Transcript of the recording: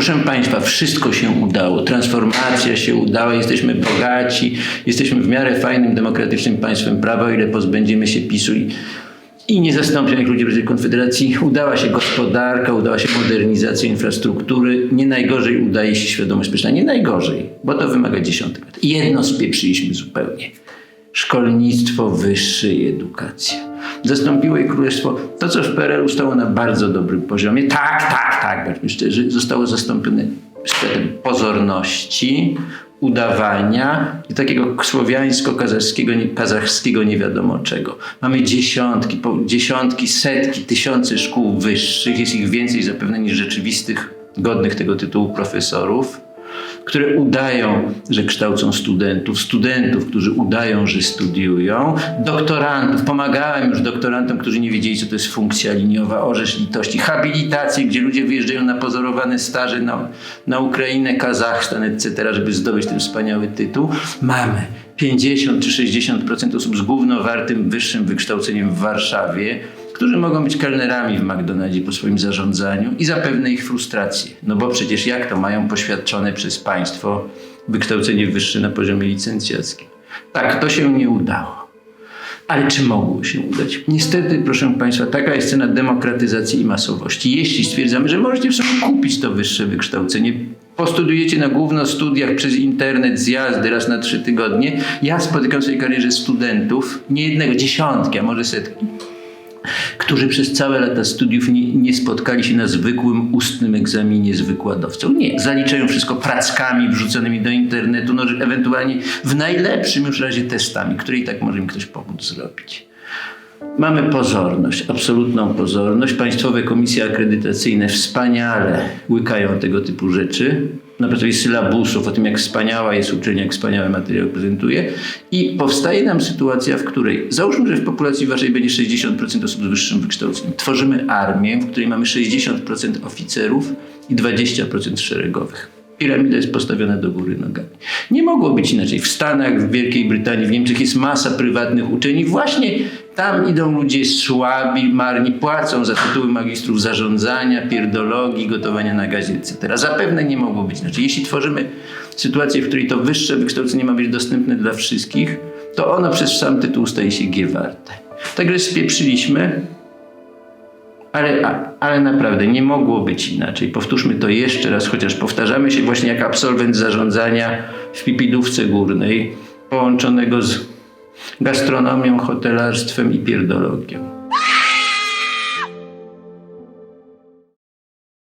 Proszę Państwa, wszystko się udało. Transformacja się udała, jesteśmy bogaci, jesteśmy w miarę fajnym, demokratycznym państwem prawa, o ile pozbędziemy się PiSu i, i niezastąpionych ludzi w Konfederacji. Udała się gospodarka, udała się modernizacja infrastruktury. Nie najgorzej udaje się świadomość społeczna. Nie najgorzej, bo to wymaga dziesiątek jedno spieprzyliśmy zupełnie. Szkolnictwo wyższe i edukacja. Zastąpiło je królestwo. To, co w PRL stało na bardzo dobrym poziomie, tak, tak, tak, bądźmy szczerzy, zostało zastąpione szczytem pozorności, udawania i takiego słowiańsko-kazachskiego kazachskiego nie wiadomo czego. Mamy dziesiątki, dziesiątki, setki, tysiące szkół wyższych, jest ich więcej zapewne niż rzeczywistych, godnych tego tytułu profesorów które udają, że kształcą studentów, studentów, którzy udają, że studiują, doktorantów. Pomagałem już doktorantom, którzy nie wiedzieli, co to jest funkcja liniowa, orzesz litości, habilitacje, gdzie ludzie wyjeżdżają na pozorowane staże na, na Ukrainę, Kazachstan, etc., żeby zdobyć ten wspaniały tytuł. Mamy 50 czy 60% osób z głównowartym wyższym wykształceniem w Warszawie, którzy mogą być kelnerami w McDonaldzie po swoim zarządzaniu i zapewne ich frustrację. No bo przecież jak to mają poświadczone przez państwo wykształcenie wyższe na poziomie licencjackim? Tak, to się nie udało. Ale czy mogło się udać? Niestety, proszę Państwa, taka jest cena demokratyzacji i masowości. Jeśli stwierdzamy, że możecie sobie kupić to wyższe wykształcenie, postudiujecie na główno studiach przez internet, zjazdy raz na trzy tygodnie. Ja spotykam w swojej karierze studentów, nie jednego, dziesiątki, a może setki, którzy przez całe lata studiów nie, nie, spotkali się na zwykłym ustnym egzaminie z wykładowcą. Nie, zaliczają wszystko prackami wrzuconymi do internetu, no, ewentualnie w najlepszym już razie testami, które i tak może im ktoś pomóc zrobić. Mamy pozorność, absolutną pozorność. Państwowe komisje akredytacyjne wspaniale łykają tego typu rzeczy na podstawie sylabusów, o tym jak wspaniała jest uczelnia, jak wspaniały materiał prezentuje. I powstaje nam sytuacja, w której, załóżmy, że w populacji waszej będzie 60% osób z wyższym wykształceniem. Tworzymy armię, w której mamy 60% oficerów i 20% szeregowych. Piramida jest postawiona do góry nogami. Nie mogło być inaczej. W Stanach, w Wielkiej Brytanii, w Niemczech jest masa prywatnych uczelni. Właśnie tam idą ludzie słabi, marni, płacą za tytuły magistrów zarządzania, pierdologii, gotowania na gazie, etc. Zapewne nie mogło być inaczej. Jeśli tworzymy sytuację, w której to wyższe wykształcenie ma być dostępne dla wszystkich, to ono przez sam tytuł staje się G warte. Także spieprzyliśmy, ale, ale naprawdę nie mogło być inaczej. Powtórzmy to jeszcze raz, chociaż powtarzamy się właśnie jak absolwent zarządzania w Pipidówce Górnej, połączonego z gastronomią, hotelarstwem i pierdologią.